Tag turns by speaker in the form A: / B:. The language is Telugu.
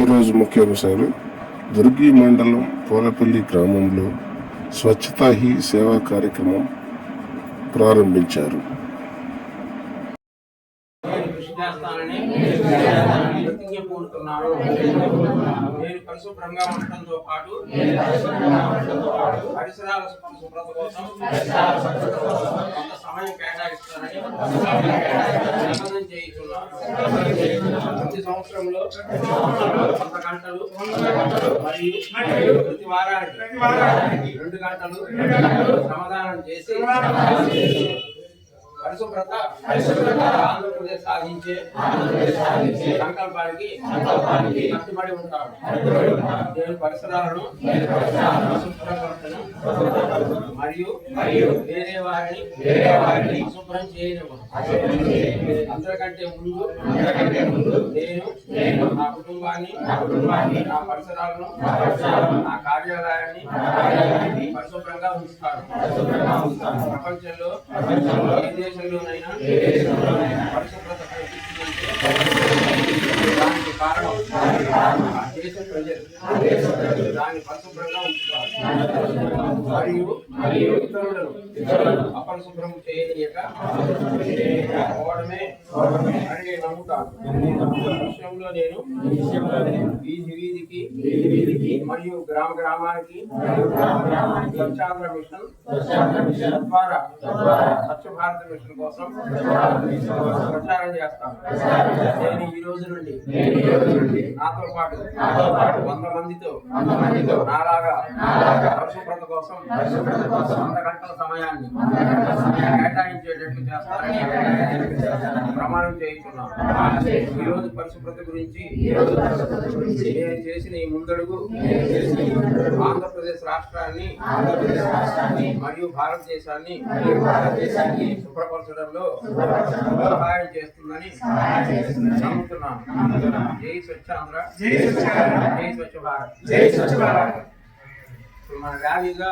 A: ఈరోజు ముఖ్యాంశాలు దుర్గి మండలం పోలపల్లి గ్రామంలో స్వచ్ఛతా హీ సేవా కార్యక్రమం ప్రారంభించారు.
B: నేను పరిశుభ్రంగా ఉండటంతో పాటు పరిసరాల శుభ్రత కోసం కొంత సమయం కేటాయిస్తానని నిబంధన చేయించున్నాను. సంవత్సరంలో వంద గంటలు మరియు ప్రతి వారానికి రెండు గంటలు శ్రమదానం చేసి పరిశుభ్రత ఆంధ్రప్రదేశ్ సాధించే సంకల్పానికి కట్టుబడి ఉంటాడు నేను పరిసరాలను పరిశుభ్రపరచను మరియు వేరే వారిని అశుభ్రం చేయనివ్వను అందరికంటే ముందు నేను నా కుటుంబాన్ని నా పరిసరాలను నా కార్యాలయాన్ని పరిశుభ్రంగా ఉంచుతాను. ప్రపంచంలో ఏ దేశంలోనైనా. పరిశుభ్రత దానికి కారణం. దేశ ప్రజలు దాన్ని పరిశుభ్రంగా ఉంచుతారు మరియు ఇతరులను అపరిశుభ్రం చేయనీయక పోవడమే అని నమ్ముతాను. విషయంలో నేను. వీధి వీధికి మరియు గ్రామ గ్రామానికి స్వచ్ఛాంధ్ర మిషన్ ద్వారా స్వచ్ఛ భారత మిషన్ కోసం ప్రచారం చేస్తాను నేను ఈ రోజు నుండి నాతో పాటు వంద మందితో నాలాగా పరిశుభ్రత కోసం వంద గంటల సమయాన్ని కేటాయించేటట్లు చేస్తానని ప్రమాణం చేయించున్నాను ఈ రోజు పరిశుభ్రత గురించి నేను చేసిన ఈ ముందడుగు ఆంధ్రప్రదేశ్ రాష్ట్రాన్ని మరియు భారతదేశాన్ని శుభ్రపరచడంలో సహాయం చేస్తుందని నమ్ముతున్నాను. జై స్వచ్ఛ భారత్.
C: జై స్వచ్ఛ భారత్.
B: మన ర్యాలీగా